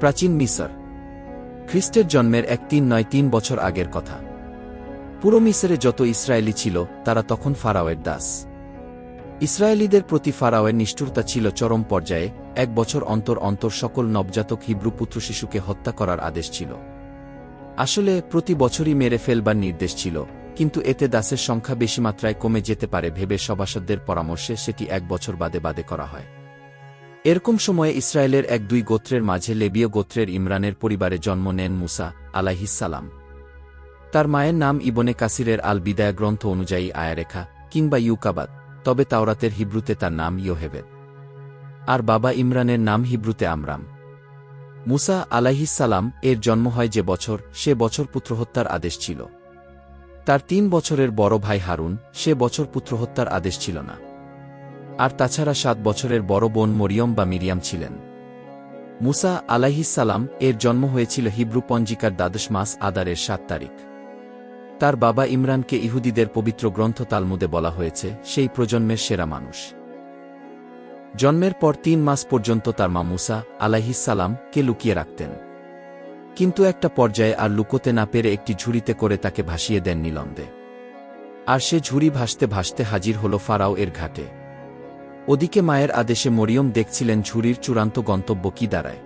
প্রাচীন মিসর। খ্রিস্টের জন্মের এক তিন নয় তিন বছর আগের কথা। পুরো মিসরে যত ইসরায়েলি ছিল, তারা তখন ফারাওয়ের দাস। ইসরায়েলিদের প্রতি ফারাওয়ের নিষ্ঠুরতা ছিল চরম পর্যায়ে, এক বছর অন্তর অন্তর সকল নবজাতক হিব্রু পুত্র শিশুকে হত্যা করার আদেশ ছিল। আসলে, প্রতি বছরই মেরে ফেলবার নির্দেশ ছিল, কিন্তু এতে দাসের সংখ্যা বেশি মাত্রায় কমে যেতে পারে ভেবে সভাসদদের পরামর্শে সেটি এক বছর বাদে বাদে করা হয়। এরকম সময়ে ইসরায়েলের এক দুই গোত্রের মাঝে লেবীয় গোত্রের ইমরানের পরিবারে জন্ম নেন মুসা আলাহিসাল্লাম তার মায়ের নাম ইবনে কাসিরের আল বিদায় গ্রন্থ অনুযায়ী আয়ারেখা কিংবা ইউকাবাদ তবে তাওরাতের হিব্রুতে তার নাম ইয়োহেবেদ। আর বাবা ইমরানের নাম হিব্রুতে আমরাম। মুসা আলাহিসাল্লাম এর জন্ম হয় যে বছর সে বছর পুত্রহত্যার আদেশ ছিল। তার তিন বছরের বড় ভাই হারুন সে বছর পুত্রহত্যার আদেশ ছিল না। আর তাছাড়া সাত বছরের বড় বোন মরিয়ম বা মিরিয়াম ছিলেন। মুসা আলাহিসাল্লাম এর জন্ম হয়েছিল হিব্রু পঞ্জিকার দ্বাদশ মাস আদারের সাত তারিখ। তার বাবা ইমরানকে ইহুদিদের পবিত্র গ্রন্থ তালমুদে বলা হয়েছে, সেই প্রজন্মের সেরা মানুষ। জন্মের পর তিন মাস পর্যন্ত তার মা মুসা আলাহিসাল্লাম কে লুকিয়ে রাখতেন। কিন্তু একটা পর্যায়ে আর লুকোতে না পেরে একটি ঝুড়িতে করে তাকে ভাসিয়ে দেন নিলন্দে। আর সে ঝুড়ি ভাসতে ভাসতে হাজির হল ফারাও এর ঘাটে। ওদিকে মায়ের আদেশে মরিয়ম দেখছিলেন ঝুড়ির চূড়ান্ত গন্তব্য কি দাঁড়ায়।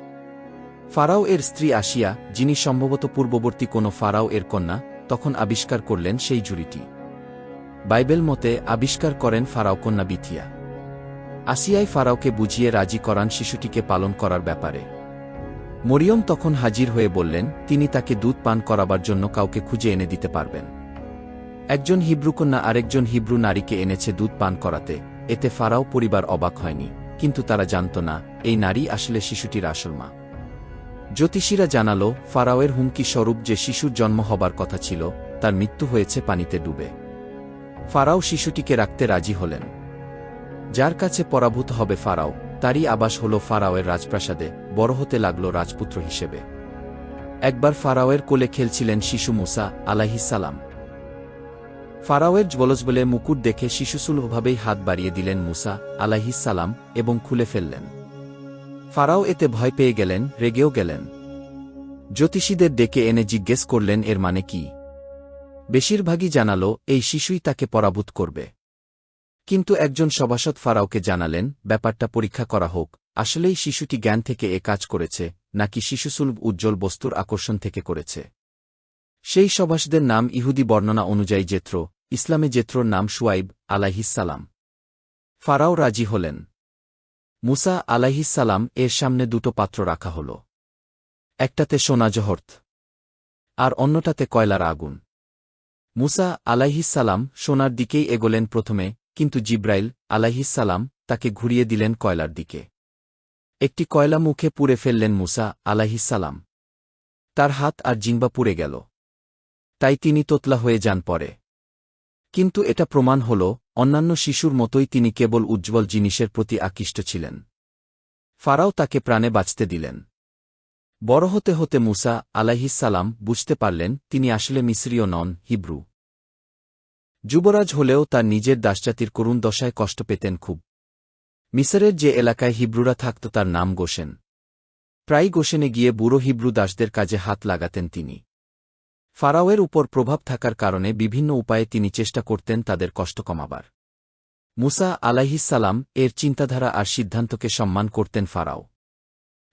ফারাও এর স্ত্রী আসিয়া যিনি সম্ভবত পূর্ববর্তী কোনো ফারাও এর কন্যা, তখন আবিষ্কার করলেন সেই ঝুড়িটি। বাইবেল মতে আবিষ্কার করেন ফারাও কন্যা বিথিয়া। আসিয়াই ফারাওকে বুঝিয়ে রাজি করান শিশুটিকে পালন করার ব্যাপারে। মরিয়ম তখন হাজির হয়ে বললেন, তিনি তাকে দুধ পান করাবার জন্য কাউকে খুঁজে এনে দিতে পারবেন। একজন হিব্রু কন্যা আরেকজন হিব্রু নারীকে এনেছে দুধ পান করাতে। এতে ফারাও পরিবার অবাক হয়নি, কিন্তু তারা জানত না, এই নারী আসলে শিশুটির আসল মা। জ্যোতিষীরা জানালো, ফারাওয়ের হুমকি স্বরূপ যে শিশুর জন্ম হবার কথা ছিল, তার মৃত্যু হয়েছে পানিতে ডুবে। ফারাও শিশুটিকে রাখতে রাজি হলেন। যার কাছে পরাভূত হবে ফারাও, তারই আবাস হল ফারাওয়ের রাজপ্রাসাদে, বড় হতে লাগল রাজপুত্র হিসেবে। একবার ফারাওয়ের কোলে খেলছিলেন শিশু মুসা আলাহিসাল্লাম ফারাওয়ের বলে মুকুট দেখে শিশুসুলভভাবেই হাত বাড়িয়ে দিলেন মুসা আলাহিসাল্লাম এবং খুলে ফেললেন। ফারাও এতে ভয় পেয়ে গেলেন, রেগেও গেলেন। জ্যোতিষীদের ডেকে এনে জিজ্ঞেস করলেন, এর মানে কি? বেশিরভাগই জানাল, এই শিশুই তাকে পরাভূত করবে। কিন্তু একজন সভাসদ ফারাওকে জানালেন, ব্যাপারটা পরীক্ষা করা হোক, আসলেই শিশুটি জ্ঞান থেকে এ কাজ করেছে, নাকি শিশুসুলভ উজ্জ্বল বস্তুর আকর্ষণ থেকে করেছে? সেই সভাসদের নাম ইহুদি বর্ণনা অনুযায়ী জেত্র, ইসলামে জেত্রর নাম সুয়াইব আলাহিসাল্লাম ফারাও রাজি হলেন। মুসা আলাহিসাল্লাম এর সামনে দুটো পাত্র রাখা হল। একটাতে সোনা জহর্ত আর অন্যটাতে কয়লার আগুন। মুসা আলাহিসাল্লাম সোনার দিকেই এগোলেন প্রথমে, কিন্তু জিব্রাইল আলাহিসাল্লাম তাকে ঘুরিয়ে দিলেন কয়লার দিকে। একটি কয়লা মুখে পুড়ে ফেললেন মুসা আলাহিসাল্লাম তার হাত আর জিম্বা পুড়ে গেল। তাই তিনি তোতলা হয়ে যান পরে। কিন্তু এটা প্রমাণ হল, অন্যান্য শিশুর মতোই তিনি কেবল উজ্জ্বল জিনিসের প্রতি আকৃষ্ট ছিলেন। ফারাও তাকে প্রাণে বাঁচতে দিলেন। বড় হতে হতে মুসা আলাহিসাল্লাম বুঝতে পারলেন, তিনি আসলে মিশ্রীয় নন, হিব্রু। যুবরাজ হলেও তার নিজের দাসজাতির করুণ দশায় কষ্ট পেতেন খুব। মিসরের যে এলাকায় হিব্রুরা থাকত তার নাম গোসেন প্রায় গোসেনে গিয়ে বুড়ো হিব্রু দাসদের কাজে হাত লাগাতেন তিনি। ফারাওয়ের উপর প্রভাব থাকার কারণে বিভিন্ন উপায়ে তিনি চেষ্টা করতেন তাদের কষ্ট কমাবার। মুসা আলাহিসাল্লাম এর চিন্তাধারা আর সিদ্ধান্তকে সম্মান করতেন ফারাও।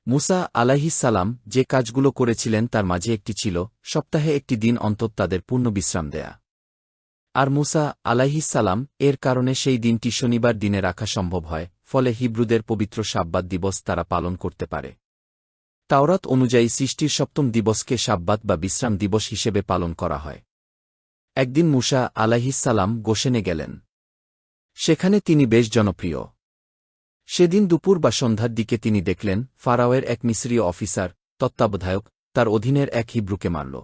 মুসা আলাহিসাল্লাম যে কাজগুলো করেছিলেন তার মাঝে একটি ছিল, সপ্তাহে একটি দিন অন্তত তাদের পূর্ণ বিশ্রাম দেয়া। আর মুসা আলাহিসাল্লাম এর কারণে সেই দিনটি শনিবার দিনে রাখা সম্ভব হয়, ফলে হিব্রুদের পবিত্র সাব্বাত দিবস তারা পালন করতে পারে। তাওরাত অনুযায়ী সৃষ্টির সপ্তম দিবসকে সাব্বাত বা বিশ্রাম দিবস হিসেবে পালন করা হয়। একদিন মুসা আলাহিসাল্লাম গোসেনে গেলেন। সেখানে তিনি বেশ জনপ্রিয়। সেদিন দুপুর বা সন্ধ্যার দিকে তিনি দেখলেন, ফারাওয়ের এক মিশ্রীয় অফিসার, তত্ত্বাবধায়ক, তার অধীনের এক হিব্রুকে মারল।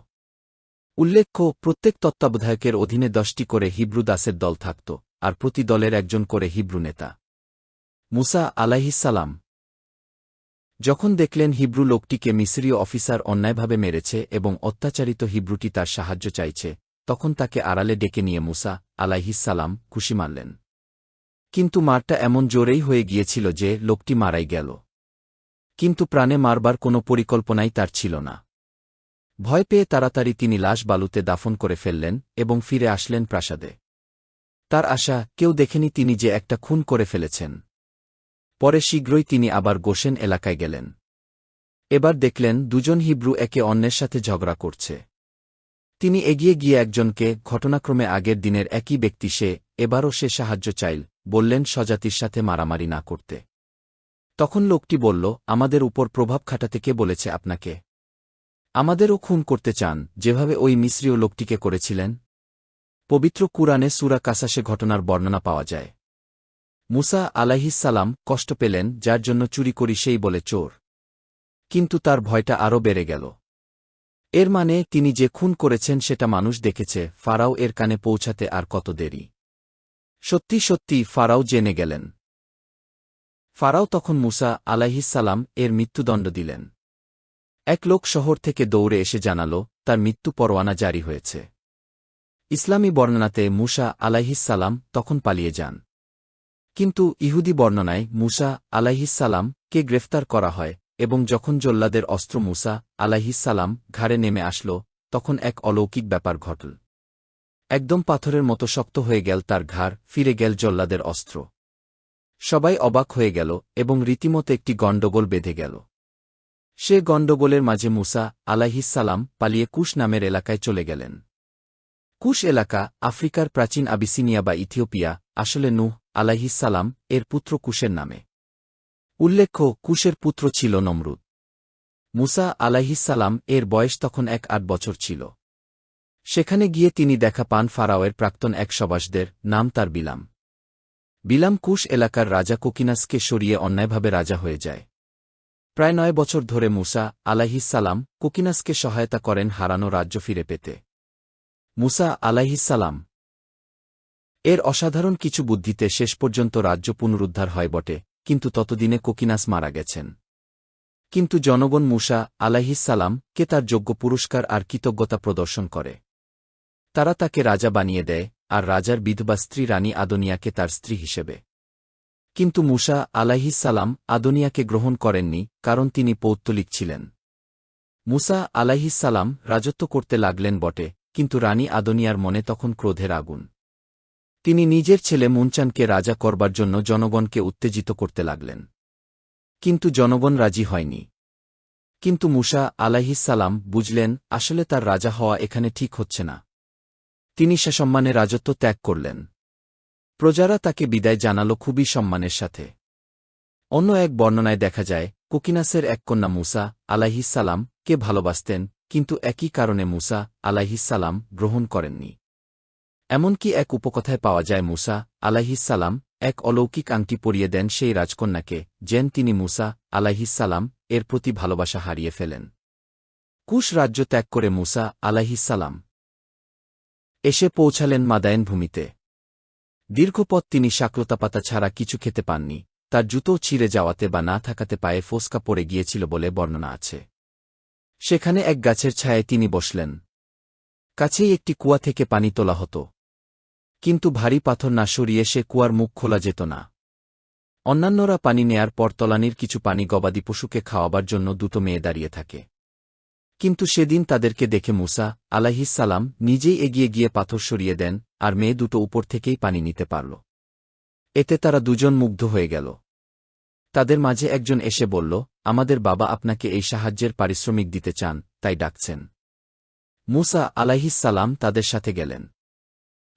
উল্লেখ্য, প্রত্যেক তত্ত্বাবধায়কের অধীনে দশটি করে হিব্রু দাসের দল থাকত, আর প্রতি দলের একজন করে হিব্রু নেতা। মুসা আলাহিসাল্লাম যখন দেখলেন হিব্রু লোকটিকে মিসরীয় অফিসার অন্যায়ভাবে মেরেছে এবং অত্যাচারিত হিব্রুটি তার সাহায্য চাইছে, তখন তাকে আড়ালে ডেকে নিয়ে মুসা আলাইহিসালাম খুশি মারলেন। কিন্তু মারটা এমন জোরেই হয়ে গিয়েছিল যে লোকটি মারাই গেল। কিন্তু প্রাণে মারবার কোনো পরিকল্পনাই তার ছিল না। ভয় পেয়ে তাড়াতাড়ি তিনি লাশ বালুতে দাফন করে ফেললেন এবং ফিরে আসলেন প্রাসাদে। তার আশা, কেউ দেখেনি তিনি যে একটা খুন করে ফেলেছেন। পরে শীঘ্রই তিনি আবার গোসেন এলাকায় গেলেন। এবার দেখলেন দুজন হিব্রু একে অন্যের সাথে ঝগড়া করছে। তিনি এগিয়ে গিয়ে একজনকে, ঘটনাক্রমে আগের দিনের একই ব্যক্তি সে, এবারও সে সাহায্য চাইল বললেন স্বজাতির সাথে মারামারি না করতে। তখন লোকটি বলল, আমাদের উপর প্রভাব খাটাতে কে বলেছে আপনাকে? আমাদেরও খুন করতে চান, যেভাবে ওই মিশ্রীয় লোকটিকে করেছিলেন? পবিত্র কুরআনে সুরা কাসাসে ঘটনার বর্ণনা পাওয়া যায়। মুসা আলাহিসাল্লাম কষ্ট পেলেন, যার জন্য চুরি করি সেই বলে চোর। কিন্তু তার ভয়টা আরও বেড়ে গেল। এর মানে তিনি যে খুন করেছেন সেটা মানুষ দেখেছে, ফারাও এর কানে পৌঁছাতে আর কত দেরি। সত্যি সত্যি ফারাও জেনে গেলেন। ফারাও তখন মুসা আলাহিসাল্লাম এর মৃত্যুদণ্ড দিলেন। এক লোক শহর থেকে দৌড়ে এসে জানাল, তার মৃত্যু পরোয়ানা জারি হয়েছে। ইসলামী বর্ণনাতে মুসা আলাইহিসাল্লাম তখন পালিয়ে যান। কিন্তু ইহুদি বর্ণনায় মুসা আলাইহিসাল্লাম কে গ্রেফতার করা হয় এবং যখন জল্লাদের অস্ত্র মুসা আলাইহিসাল্লাম ঘাড়ে নেমে আসল, তখন এক অলৌকিক ব্যাপার ঘটল। একদম পাথরের মতো শক্ত হয়ে গেল তার ঘাড়, ফিরে গেল জল্লাদের অস্ত্র। সবাই অবাক হয়ে গেল এবং রীতিমতো একটি গণ্ডগোল বেঁধে গেল। সে গণ্ডগোলের মাঝে মুসা আলাইহিসাল্লাম পালিয়ে কুশ নামের এলাকায় চলে গেলেন। কুশ এলাকা আফ্রিকার প্রাচীন আবিসিনিয়া বা ইথিওপিয়া, আসলে নুহ আলাইহিসাল্লাম এর পুত্র কুশের নামে। উল্লেখ্য, কুশের পুত্র ছিল নমরুদ। মুসা আলাইহিসাল্লাম এর বয়স তখন এক আট বছর ছিল। সেখানে গিয়ে তিনি দেখা পান ফারাওয়ের প্রাক্তন এক সবাসদের, নাম তার বিলাম। বিলাম কুশ এলাকার রাজা কোকিনাসকে সরিয়ে অন্যায়ভাবে রাজা হয়ে যায়। প্রায় নয় বছর ধরে মুসা আলাইহিসাল্লাম কোকিনাসকে সহায়তা করেন হারানো রাজ্য ফিরে পেতে। মুসা আলাইহিসাল্লাম এর অসাধারণ কিছু বুদ্ধিতে শেষ পর্যন্ত রাজ্য পুনরুদ্ধার হয় বটে, কিন্তু ততদিনে কোকিনাস মারা গেছেন। কিন্তু জনগণ মুসা আলাইহিসাল্লাম কে তার যোগ্য পুরস্কার আর কৃতজ্ঞতা প্রদর্শন করে। তারা তাকে রাজা বানিয়ে দেয়, আর রাজার বিধবা স্ত্রী রানী আদনিয়াকে তার স্ত্রী হিসেবে। কিন্তু মুসা আলাইহিসাল্লাম আদনিয়াকে গ্রহণ করেননি, কারণ তিনি পৌত্তলিক ছিলেন। মুসা আলাইহিসাল্লাম রাজত্ব করতে লাগলেন বটে, কিন্তু রানী আদনিয়ার মনে তখন ক্রোধের আগুন। তিনি নিজের ছেলে মুনচানকে রাজা করবার জন্য জনগণকে উত্তেজিত করতে লাগলেন। কিন্তু জনগণ রাজি হয়নি। কিন্তু মুসা আলাইহিসাল্লাম বুঝলেন, আসলে তার রাজা হওয়া এখানে ঠিক হচ্ছে না। তিনি সে সম্মানে রাজত্ব ত্যাগ করলেন। প্রজারা তাকে বিদায় জানাল খুবই সম্মানের সাথে। অন্য এক বর্ণনায় দেখা যায়, কুকিনাসের এক কন্যা মুসা আলাইহিসাল্লাম কে ভালোবাসতেন, কিন্তু একই কারণে মুসা আলাইহিসাল্লাম গ্রহণ করেননি। এমনকি এক উপকথায় পাওয়া যায় মুসা আলাইহিসাল্লাম এক অলৌকিক আংটি পরিয়ে দেন সেই রাজকন্যাকে, যেন তিনি মুসা আলাইহিসাল্লাম এর প্রতি ভালোবাসা হারিয়ে ফেলেন। কুশ রাজ্য ত্যাগ করে মুসা আলাইহিসাল্লাম এসে পৌঁছালেন মাদায়ন ভূমিতে। দীর্ঘপথ তিনি সাক্রতাপাতা ছাড়া কিছু খেতে পাননি, তার জুতো ছিঁড়ে যাওয়াতে বা না থাকাতে পায়ে ফোসকা পড়ে গিয়েছিল বলে বর্ণনা আছে। সেখানে এক গাছের ছায়ে তিনি বসলেন। কাছেই একটি কুয়া থেকে পানি তোলা হতো। কিন্তু ভারী পাথর না সরিয়ে সে কুয়ার মুখ খোলা যেত না। অন্যান্যরা পানি নেয়ার পর তলানির কিছু পানি গবাদি পশুকে খাওয়াবার জন্য দুটো মেয়ে দাঁড়িয়ে থাকে। কিন্তু সেদিন তাদেরকে দেখে মুসা আলাহিসাল্লাম নিজেই এগিয়ে গিয়ে পাথর সরিয়ে দেন, আর মেয়ে দুটো উপর থেকেই পানি নিতে পারল। এতে তারা দুজন মুগ্ধ হয়ে গেল। তাদের মাঝে একজন এসে বলল, আমাদের বাবা আপনাকে এই সাহায্যের পারিশ্রমিক দিতে চান, তাই ডাকছেন। মুসা আলাহিসাল্লাম তাদের সাথে গেলেন।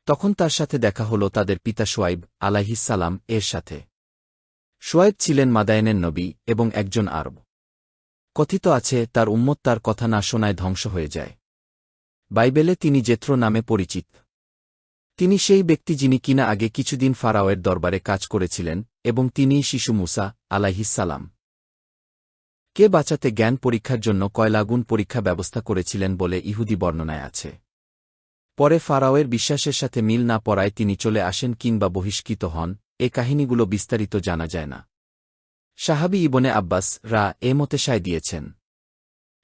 তখন তার সাথে দেখা হল তাদের পিতা সোয়াইব আলাহিসাল্লাম এর সাথে। সোয়াইব ছিলেন মাদায়নের নবী এবং একজন আরব। কথিত আছে, তার উম্মত তার কথা না শোনায় ধ্বংস হয়ে যায়। বাইবেলে তিনি জেত্র নামে পরিচিত। তিনি সেই ব্যক্তি যিনি কিনা আগে কিছুদিন ফারাওয়ের দরবারে কাজ করেছিলেন এবং তিনিই শিশু মুসা আলাইহিসালাম কে বাঁচাতে জ্ঞান পরীক্ষার জন্য কয়লাগুন পরীক্ষা ব্যবস্থা করেছিলেন বলে ইহুদি বর্ণনায় আছে। পরে ফারাওয়ের বিশ্বাসের সাথে মিল না পড়ায় তিনি চলে আসেন কিংবা বহিষ্কৃত হন, এ কাহিনীগুলো বিস্তারিত জানা যায় না। সাহাবি ইবনে আব্বাস রা এ মতে সায় দিয়েছেন।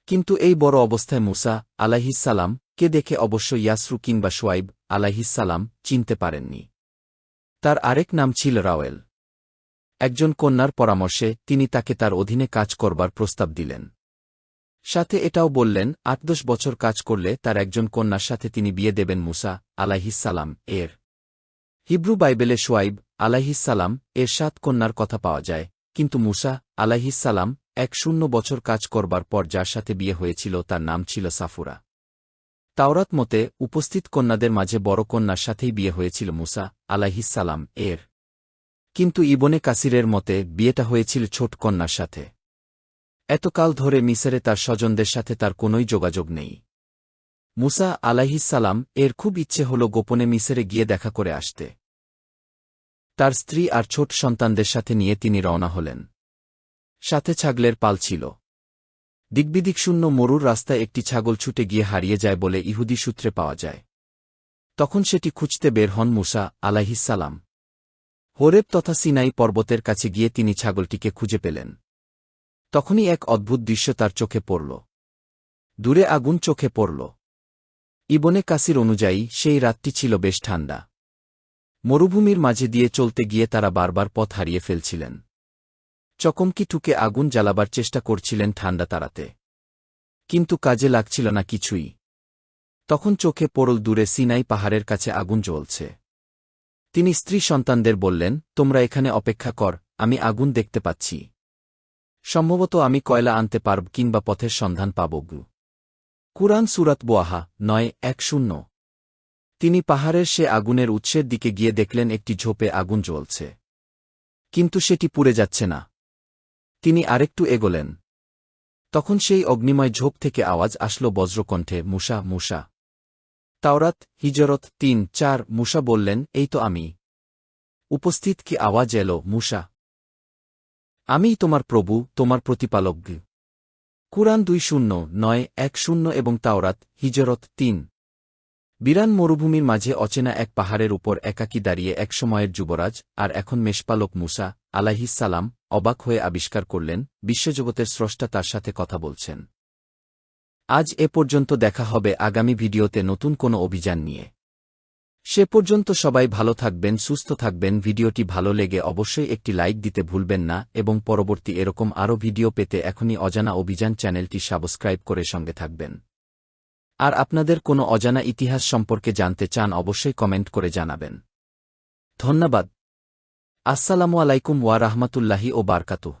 কিন্তু এই বড় অবস্থায় মুসা আলাহিসাল্লাম কে দেখে অবশ্য ইয়াসরু কিংবা সোয়াইব আলাহিসাল্লাম চিনতে পারেননি। তার আরেক নাম ছিল রাওয়েল। একজন কন্যার পরামর্শে তিনি তাকে তার অধীনে কাজ করবার প্রস্তাব দিলেন। সাথে এটাও বললেন, আট দশ বছর কাজ করলে তার একজন কন্যার সাথে তিনি বিয়ে দেবেন মুসা আলাইহিসালাম এর। হিব্রু বাইবেলে সোয়াইব আলাইহিসালাম এর সাত কন্যার কথা পাওয়া যায়, কিন্তু মুসা আলাইহিসালাম এক শূন্য বছর কাজ করবার পর যার সাথে বিয়ে হয়েছিল তার নাম ছিল সাফুরা। তাওরাত মতে উপস্থিত কন্যাদের মাঝে বড় কন্যার সাথেই বিয়ে হয়েছিল মুসা আলাইহিসালাম এর। কিন্তু ইবনে কাসিরের মতে বিয়েটা হয়েছিল ছোট কন্যার সাথে। এতকাল ধরে মিসরে তার স্বজনদের সাথে তার কোনোই যোগাযোগ নেই। মুসা আলাইহিসালাম এর খুব ইচ্ছে হল গোপনে মিসরে গিয়ে দেখা করে আসতে। তার স্ত্রী আর ছোট সন্তানদের সাথে নিয়ে তিনি রওনা হলেন। সাথে ছাগলের পাল ছিল। দিকবিদিকশূন্য মরুর রাস্তায় একটি ছাগল ছুটে গিয়ে হারিয়ে যায় বলে ইহুদি সূত্রে পাওয়া যায়। তখন সেটি খুঁজতে বের হন মুসা আলাইহিসালাম হোরেব তথা সিনাই পর্বতের কাছে গিয়ে তিনি ছাগলটিকে খুঁজে পেলেন। তখনই এক অদ্ভুত দৃশ্য তার চোখে পড়ল। দূরে আগুন চোখে পড়ল। ইবনে কাসির অনুযায়ী, সেই রাতটি ছিল বেশ ঠান্ডা। মরুভূমির মাঝে দিয়ে চলতে গিয়ে তারা বারবার পথ হারিয়ে ফেলছিলেন। চকমকি টুকে আগুন জ্বালাবার চেষ্টা করছিলেন ঠান্ডা তাড়াতে কিন্তু কাজে লাগছিল না কিছুই। তখন চোখে পড়ল দূরে সিনাই পাহাড়ের কাছে আগুন জ্বলছে। তিনি স্ত্রী সন্তানদের বললেন, তোমরা এখানে অপেক্ষা কর, আমি আগুন দেখতে পাচ্ছি। সম্ভবত আমি কয়লা আনতে পারব কিংবা পথের সন্ধান পাব গু। কুরআন সুরাত বোয়াহা নয়, এক শূন্য। তিনি পাহাড়ের সে আগুনের উৎসের দিকে গিয়ে দেখলেন একটি ঝোপে আগুন জ্বলছে। কিন্তু সেটি পুড়ে যাচ্ছে না। তিনি আরেকটু এগোলেন। তখন সেই অগ্নিময় ঝোপ থেকে আওয়াজ আসল বজ্রকণ্ঠে, মুসা মুসা। তাওরাত, হিজরত তিন, চার, মুসা বললেন, এই তো আমি। উপস্থিত কি আওয়াজ এলো, মুসা আমিই তোমার প্রভু, তোমার প্রতিপালক কুরআন দুই শূন্য, নয়, এক শূন্য এবং তাওরাত, হিজরত তিন। বিরান মরুভূমির মাঝে অচেনা এক পাহাড়ের উপর একাকী দাঁড়িয়ে এক সময়ের যুবরাজ আর এখন মেষপালক মুসা আলাহিসাল্লাম অবাক হয়ে আবিষ্কার করলেন, বিশ্বজগতের স্রষ্টা তার সাথে কথা বলছেন। আজ এ পর্যন্ত দেখা হবে আগামী ভিডিওতে নতুন কোনো অভিযান নিয়ে। সে পর্যন্ত সবাই ভালো থাকবেন, সুস্থ থাকবেন। ভিডিওটি ভালো লেগে অবশ্যই একটি লাইক দিতে ভুলবেন না এবং পরবর্তী এরকম আরও ভিডিও পেতে এখনই অজানা অভিযান চ্যানেলটি সাবস্ক্রাইব করে সঙ্গে থাকবেন। আর আপনাদের কোনো অজানা ইতিহাস সম্পর্কে জানতে চান অবশ্যই কমেন্ট করে জানাবেন। ধন্যবাদ। আসসালামু আলাইকুম ওয়া রাহমাতুল্লাহি ও বারকাতুহ।